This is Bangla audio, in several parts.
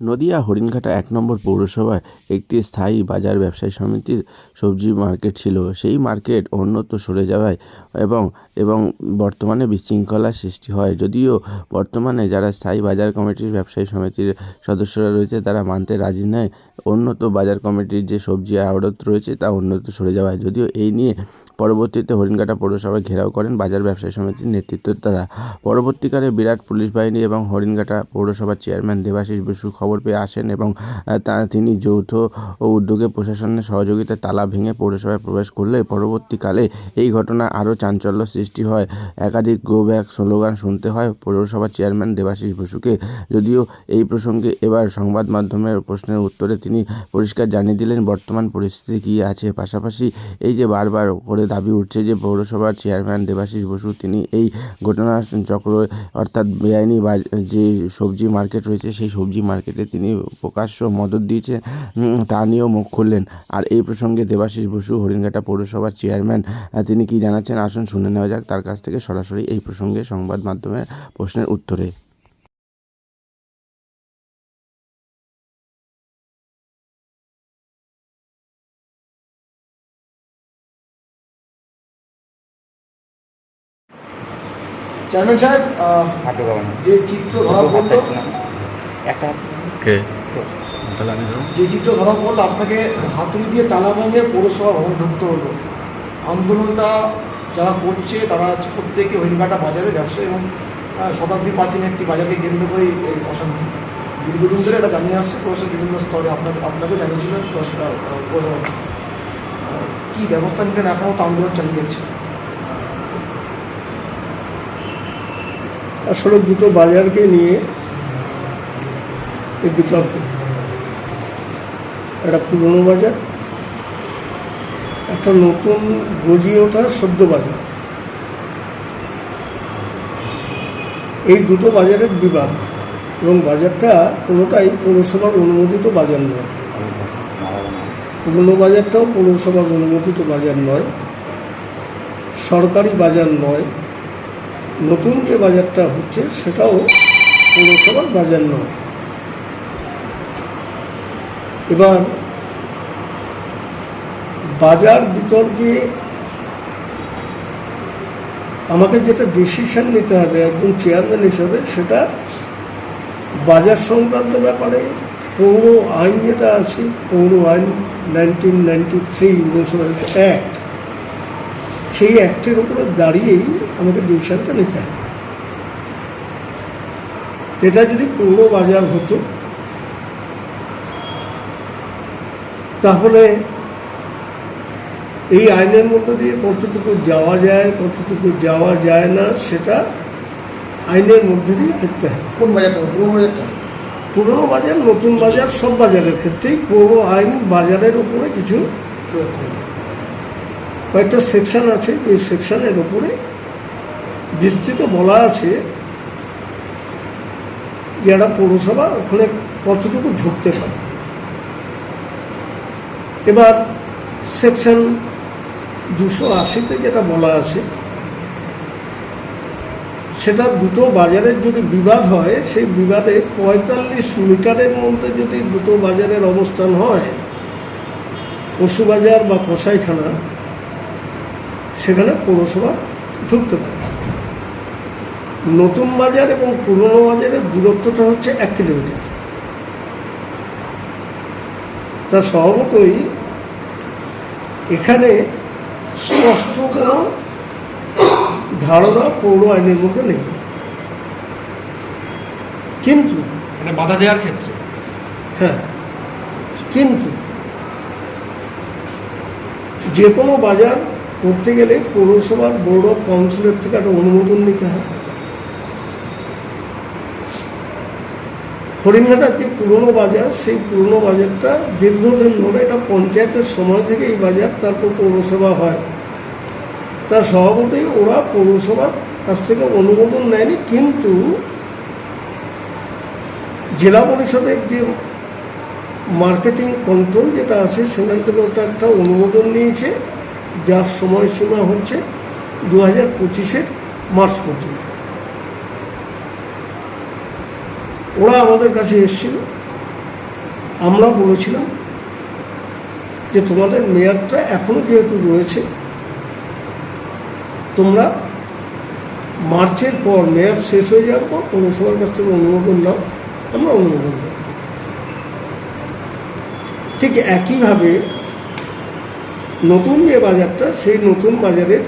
নদিয়া হরিণঘাটা এক নম্বর পৌরসভায় একটি স্থায়ী বাজার ব্যবসায়ী সমিতির সবজি মার্কেট ছিল। সেই মার্কেট অন্যত্র সরে যাওয়ায় এবং এবং বর্তমানে বিশৃঙ্খলার সৃষ্টি হয়। যদিও বর্তমানে যারা স্থায়ী বাজার কমিটির ব্যবসায়ী সমিতির সদস্যরা রয়েছে, তারা মানতে রাজি নয়। উন্নত বাজার কমিটির যে সবজি আড়ত রয়েছে, তা অন্যত্র সরে যাওয়ায়। যদিও এই নিয়ে পরবর্তীতে হরিণঘাটা পৌরসভা ঘেরাও করেন বাজার ব্যবসায়ী সমিতির নেতৃত্বের দ্বারা পরবর্তীকালে বিরাট পুলিশ বাহিনী এবং হরিণঘাটা পৌরসভার চেয়ারম্যান দেবাশিস বসু খবর পেয়ে আসেন এবং তা, তিনি যৌথ উদ্যোগে প্রশাসনের সহযোগিতায় তালা ভেঙে পৌরসভায় প্রবেশ করলে পরবর্তীকালে এই ঘটনা আরও চাঞ্চল্য সৃষ্টি হয়। একাধিক গো ব্যাক স্লোগান শুনতে হয় পৌরসভার চেয়ারম্যান দেবাশিস বসুকে। যদিও এই প্রসঙ্গে এবার সংবাদ মাধ্যমের প্রশ্নের উত্তরে তিনি পরিষ্কার জানিয়ে দিলেন, বর্তমান পরিস্থিতি কী আছে? পাশাপাশি এই যে বারবার করে দাবি উঠছে যে পৌরসভার চেয়ারম্যান দেবাশিস বসু, তিনি এই ঘটনার চক্র অর্থাৎ বেআইনি বাজ- যে সবজি মার্কেট রয়েছে, সেই সবজি মার্কেটে তিনি প্রকাশ্য মদত দিয়েছে তা নিয়েও মুখ খুললেন। আর এই প্রসঙ্গে দেবাশিস বসু, হরিণঘাটা পৌরসভার চেয়ারম্যান তিনি কি জানাচ্ছেন? আসুন শুনে নেওয়া যাক। তার কাছ থেকে সরাসরি এই প্রসঙ্গে সংবাদ মাধ্যমের প্রশ্নের উত্তরে। চেয়ারম্যান সাহেব আহ, হাত ঢোকাবো না যে চিত্র ধরা পড়ল একটা কে? তাহলে আমি ধরুন। যে চিত্র ধরা পড়ল আপনাকে হাতুড়ি দিয়ে তালা ভেঙে পৌরসভা ভবন ঢুকতে হলো। আন্দোলনটা যারা করছে তারা হচ্ছে প্রত্যেকে হরিণঘাটা বাজারে ব্যবসা এবং শতাব্দী প্রাচীন একটি বাজারকে কেন্দ্র করেই এই অশান্তি। দীর্ঘদিন ধরে এটা জানিয়ে আসছে পৌরসভার বিভিন্ন স্তরে। আপনাকে আপনাকেও জানিয়েছিলেন পৌরসভা কী ব্যবস্থা নিলেন? এখনও তো আন্দোলন চালিয়ে যাচ্ছে। আসলে দুটো বাজারকে নিয়ে এই বিতর্ক একটা পুরনো বাজার, একটা নতুন গজিয়ে ওঠা সদ্য বাজার। এই দুটো বাজারের বিবাদ এবং বাজারটা কোনোটাই পৌরসভার অনুমোদিত বাজার নয়। পুরনো বাজারটাও পৌরসভার অনুমোদিত বাজার নয়। সরকারি বাজার নয়। নতুন যে বাজারটা হচ্ছে, সেটাও পৌরসভার বাজার নয়। এবার বাজার বিতর্কে আমাকে যেটা ডিসিশন নিতে হবে একজন চেয়ারম্যান হিসাবে, সেটা বাজার সংক্রান্ত ব্যাপারে, পৌর আইন যেটা আছে, পৌর আইন nineteen ninety three municipal act সেই অ্যাক্টের উপরে দাঁড়িয়েই আমাকে ডিসিশনটা নিতে হবে। এটা যদি পৌর বাজার হতো তাহলে এই আইনের মধ্যে দিয়ে কতটুকু যাওয়া যায় কতটুকু যাওয়া যায় না সেটা আইনের মধ্যে দিয়ে দেখতে হবে। কোন বাজারটা পুরনো বাজারটা? পুরনো বাজার নতুন বাজার সব বাজারের ক্ষেত্রেই পৌর আইন বাজারের উপরে কিছু প্রয়োগ করুন কয়েকটা সেকশন আছে যে সেকশনের ওপরে বিস্তৃত বলা আছে যে একটা পৌরসভা ওখানে কতটুকু ঢুকতে পারে। এবার সেকশন দুশো আশিতে যেটা বলা আছে, সেটা দুটো বাজারের যদি বিবাদ হয়, সেই বিবাদে পঁয়তাল্লিশ মিটারের মধ্যে যদি দুটো বাজারের অবস্থান হয়, পশুবাজার বা কসাইখানা সেখানে পৌরসভা ঢুকতে পারে। নতুন বাজার এবং পুরনো বাজারের দূরত্বটা হচ্ছে এক কিলোমিটার। তা স্বভাবতই এখানে স্পষ্ট কোনো ধারণা পৌর আইনের মধ্যে নেই। কিন্তু মানে বাধা দেওয়ার ক্ষেত্রে। হ্যাঁ কিন্তু যে কোনো বাজার করতে গেলে পৌরসভার বোর্ড অফ কাউন্সিলের থেকে একটা অনুমোদন নিতে হয়। হরিণঘাটার যে পুরনো বাজার, সেই পুরনো বাজারটা দীর্ঘদিন ধরে এটা পঞ্চায়েতের সময় থেকে এই বাজার তারপর পৌরসভা হয়। তার স্বভাবতই ওরা পৌরসভার কাছ থেকে অনুমোদন নেয়নি, কিন্তু জেলা পরিষদের যে মার্কেটিং কন্ট্রোল যেটা আছে, সেখান থেকে ওটা একটা অনুমোদন নিয়েছে। যার সময়সীমা হচ্ছে দু হাজার পঁচিশের মার্চ পর্যন্ত। ওরা আমাদের কাছে এসেছিল। আমরা বলেছিলাম যে তোমাদের মেয়াদটা এখনও যেহেতু রয়েছে, তোমরা মার্চের পর মেয়াদ শেষ হয়ে যাওয়ার পর পৌরসভার কাছ থেকে অনুমোদন নাও, আমরা অনুমোদন দেব ঠিক একইভাবে নতুন যে বাজারটা, সেই নতুন বাজারের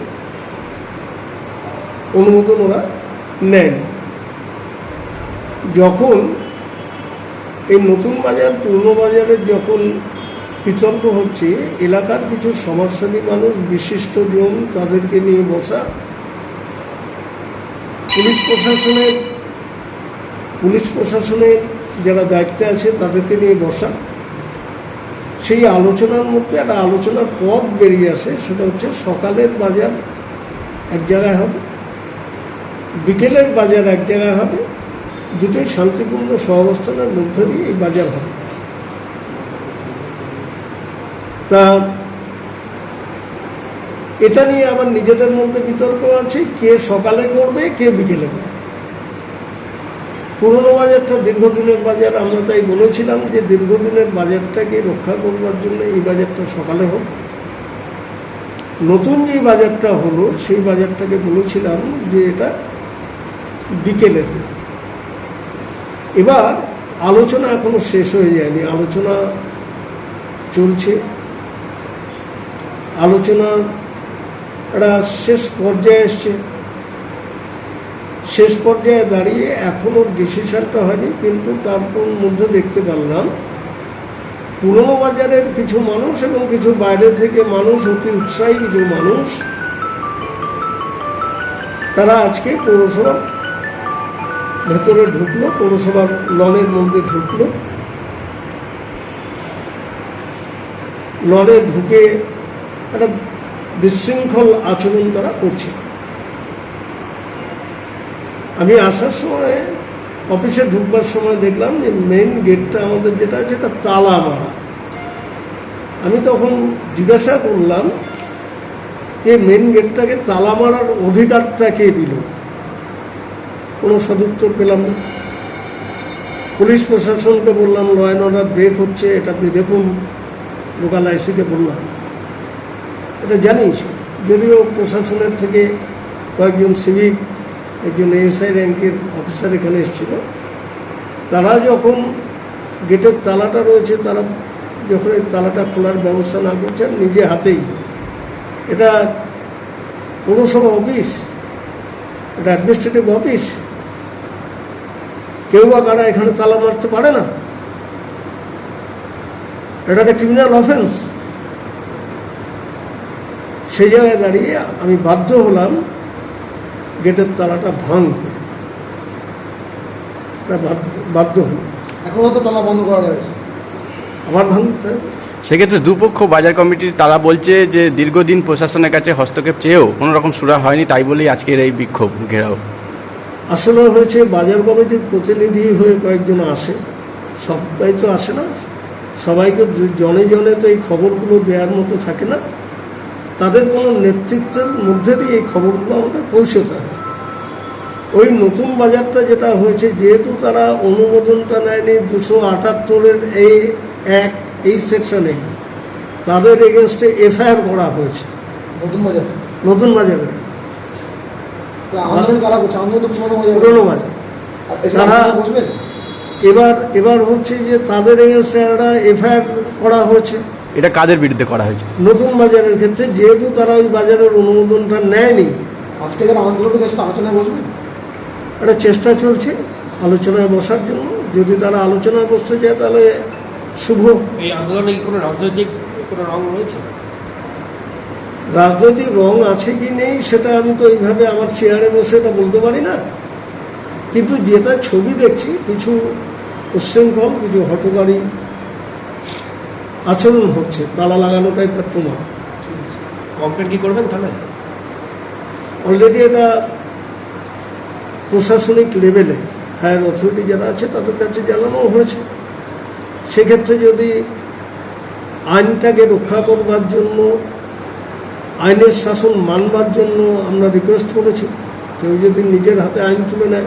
অনুমোদন ওরা নেয়নি। যখন এই নতুন বাজার, পুরনো বাজারের যখন বিতর্ক হচ্ছে, এলাকার কিছু সমাজসেবী মানুষ, বিশিষ্ট জন তাদেরকে নিয়ে বসা, পুলিশ প্রশাসনের পুলিশ প্রশাসনের যারা দায়িত্বে আছে, তাদেরকে নিয়ে বসা সেই আলোচনার মধ্যে একটা আলোচনার পথ বেরিয়ে আসে, সেটা হচ্ছে সকালের বাজার এক জায়গায় হবে, বিকেলের বাজার এক জায়গায় হবে, দুটোই শান্তিপূর্ণ সহাবস্থানের মধ্যে দিয়ে এই বাজার হবে। তা এটা নিয়ে আমার নিজেদের মধ্যে বিতর্ক আছে, কে সকালে করবে, কে বিকেলে করবে। পুরনো বাজারটা দীর্ঘদিনের বাজার, আমরা তাই বলেছিলাম যে দীর্ঘদিনের বাজারটাকে রক্ষা করবার জন্য এই বাজারটা সকালে হোক। নতুন যে বাজারটা হলো, সেই বাজারটাকে বলেছিলাম যে এটা বিকেলে হোক। এবার আলোচনা এখনও শেষ হয়ে যায়নি, আলোচনা চলছে। আলোচনা একটা শেষ পর্যায়ে এসছে। শেষ পর্যায়ে দাঁড়িয়ে এখনও ডিসিশনটা হয়নি, কিন্তু তারপর মধ্যে দেখতে পারলাম, পুরনো বাজারের কিছু মানুষ এবং কিছু বাইরে থেকে মানুষ, অতি উৎসাহী কিছু মানুষ, তারা আজকে পৌরসভার ভেতরে ঢুকলো, পৌরসভার লনের মধ্যে ঢুকলো। লনে ঢুকে একটা বিশৃঙ্খল আচরণ তারা করছে। আমি আসার সময়, অফিসে ঢুকবার সময় দেখলাম যে মেন গেটটা আমাদের যেটা আছে এটা তালা মারা। আমি তখন জিজ্ঞাসা করলাম যে মেন গেটটাকে তালা মারার অধিকারটা কে দিল? কোনো সদুত্তর পেলাম না। পুলিশ প্রশাসনকে বললাম ল অ্যান্ড অর্ডার ব্রেক হচ্ছে, এটা আপনি দেখুন। লোকাল আইসিকে বললাম, এটা জানিস, যদিও প্রশাসনের থেকে কয়েকজন সিভিক একজন এএসআই র্যাঙ্কের অফিসার এখানে এসেছিল। তারা যখন গেটের তালাটা রয়েছে, তারা যখন এই তালাটা খোলার ব্যবস্থা না করছেন, নিজে হাতেই। এটা পৌরসভা অফিস? এটা অ্যাডমিনিস্ট্রেটিভ অফিস? কেউ বা কারা এখানে তালা মারতে পারে না? এটা একটা ক্রিমিনাল অফেন্স সেই জায়গায় দাঁড়িয়ে আমি বাধ্য হলাম গেটের তালাটা ভাঙতে। বাধ্য- বাধ্য হলাম এখনও তো তালা বন্ধ করা রয়েছে। আবার ভাঙতে হবে। সেক্ষেত্রে দুপক্ষ বাজার কমিটির তারা বলছে যে দীর্ঘদিন প্রশাসনের কাছে হস্তক্ষেপ চেয়েও কোনো রকম সুরা হয়নি তাই বলেই আজকের এই বিক্ষোভ ঘেরাও। আসলে হয়েছে বাজার কমিটির প্রতিনিধি হয়ে কয়েকজন আসে। সবাই তো আসে না। সবাইকে জনে জনে তো এই খবরগুলো দেওয়ার মতো থাকে না। তাদের কোনো নেতৃত্বের মধ্যে দিয়ে এই খবরগুলো আমাদের পৌঁছতে হয় ওই নতুন বাজারটা যেটা হয়েছে যেহেতু তারা অনুমোদনটা নেয়নি দুশো আটাত্তরের এই এক এই সেকশনে তাদের এগেনস্টে এফআইআর করা হয়েছে। নতুন বাজার? নতুন বাজারে। পুরনো বাজার। তারা- এবার এবার হচ্ছে যে তাদের এগেনস্টে একটা এফআইআর করা হয়েছে। এটা কাদের বিরুদ্ধে করা হয়েছে? নতুন বাজারের ক্ষেত্রে যেহেতু তারা ওই বাজারের অনুমোদনটা নেয়নি আজকে যারা আন্দোলন আলোচনায় বসবেন একটা চেষ্টা চলছে আলোচনায় বসার জন্য। যদি তারা আলোচনায় বসতে চায় তাহলে শুভ। এই আন্দোলনে কি কোনো রাজনৈতিক কোনো রং রয়েছে? রাজনৈতিক রং আছে কি নেই সেটা আমি তো এইভাবে আমার চেয়ারে বসে এটা বলতে পারি না। কিন্তু যেটা ছবি দেখছি কিছু উচ্ছৃঙ্খল কিছু হটকারী আচরণ হচ্ছে তালা লাগানোটাই তার প্রমাণ। কমপ্লেন কি করবেন তাহলে? অলরেডি এটা প্রশাসনিক লেভেলে হায়ার অথরিটি যারা আছে তাদের কাছে জানানো হয়েছে। সেক্ষেত্রে যদি আইনটাকে রক্ষা করবার জন্য আইনের শাসন মানবার জন্য আমরা রিকোয়েস্ট করেছি কেউ যদি নিজের হাতে আইন তুলে নেয়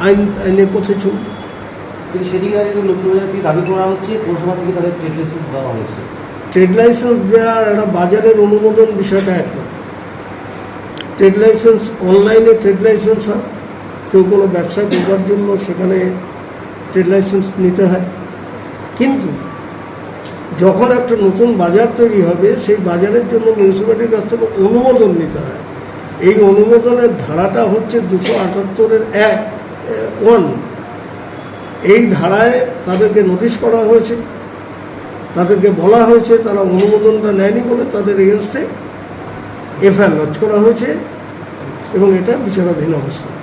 আইন আইনের পথে চলবে কিন্তু সেদিকে দাঁড়িয়ে লক্ষ্মী বাজার থেকে দাবি করা হচ্ছে, পৌরসভা থেকে তাদের ট্রেড লাইসেন্স দেওয়া হয়েছে। ট্রেড লাইসেন্স দেওয়ার একটা বাজারের অনুমোদন বিষয়টা এক নয়। ট্রেড লাইসেন্স অনলাইনে ট্রেড লাইসেন্স হয়। কেউ কোনো ব্যবসা করবার জন্য সেখানে ট্রেড লাইসেন্স নিতে হয়। কিন্তু যখন একটা নতুন বাজার তৈরি হবে, সেই বাজারের জন্য মিউনিসিপ্যালিটির কাছ থেকে অনুমোদন নিতে হয়। এই অনুমোদনের ধারাটা হচ্ছে দুশো আটাত্তরের এক ওয়ান এই ধারায় তাদেরকে নোটিশ করা হয়েছে, তাদেরকে বলা হয়েছে, তারা অনুমোদনটা নেয়নি বলে তাদের এগেনস্টে এফআইআর লঞ্চ করা হয়েছে এবং এটা বিচারাধীন অবস্থা।